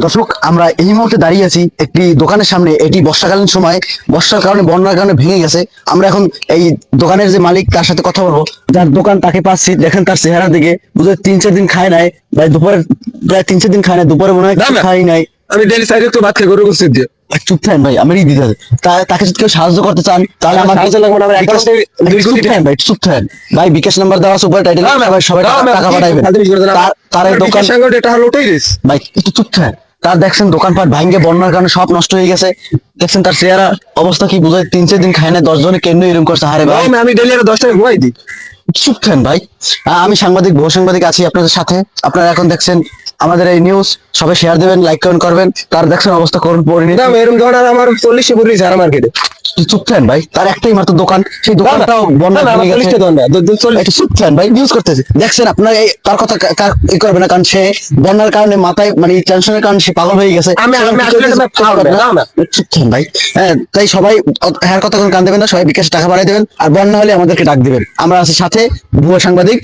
দর্শক আমরা এই মুহূর্তে দাঁড়িয়ে আছি একটি দোকানের সামনে। এটি বর্ষাকালীন সময়। বর্ষার কারণে বন্যার কারণে ভেঙে গেছে। আমরা এখন এই দোকানের যে মালিক তার সাথে কথা বলব। যার দোকান তাকে পাচ্ছি দেখেন তার চেহারা দিকে। বুঝে তিন চার দিন খায় নাই। ভাই দুপুরে প্রায় তিন চার দিন খায় নাই। দুপুরে মনে হয়। খাই নাই। আমি ডেলি সাইডে তো ভাত খাই গরু গোস্ত দিয়ে। ভাই, চুপ থাকেন ভাই আমি দিতে হবে। তাকে যদি কেউ সাহায্য করতে চান তাহলে আমার সাহায্য লাগবে না, চুপ থাকেন ভাই চুপ থাকেন। ভাই বিকাশ নাম্বার দেওয়া সুপার টাইটেল সবাই টাকা- না, পাঠাইবেন। ফালতু বিক্রি করে দেন? তার- দোকান এটা হলো ভাই একটু চুপ থাকেন। তার দেখছেন দোকানপাট ভাঙ্গে বন্যার কারণে সব নষ্ট হয়ে গেছে। দেখছেন তার চেহারা অবস্থা কি বুঝায়? তিন চার দিন খায় না দশ জনে কেন এরকম করছে? হারে ভাই। আমি ডেলি আর দশ টাকা ঘুমাই দিই চুপ খান ভাই। আমি সাংবাদিক বহু সাংবাদিক আছি আপনাদের সাথে। আপনারা এখন দেখছেন আমাদের এই নিউজ সবাই শেয়ার দেবেন লাইক কমেন্ট করবেন। তার দেখছেন অবস্থা করুন পরিণতি। এরকম ধরনের আমার চল্লিশে পড়লি ঝাড়া মার্কেটে চুপ থাকেন ভাই তার একটাই মাত্র দোকান সেই দোকানটাও বন্যা ভেঙে গেছে। চল্লিশটা দোকান না চল্লিশ একটু চুপ থাকেন ভাই নিউজ করতেছে। দেখছেন আপনার তার কথা ই করবে না কারণ সে বন্যার কারণে মাথায় মানে টেনশনের কারণে সে পাগল হয়ে গেছে। চুপ থাকেন ভাই। হ্যাঁ তাই সবাই কথা কান দেবেন না সবাই বিকাশ টাকা বাড়াই দেবেন। আর বন্যা হলে আমাদেরকে ডাক দিবেন। আমরা আছি সাথে ভুয়া সাংবাদিক।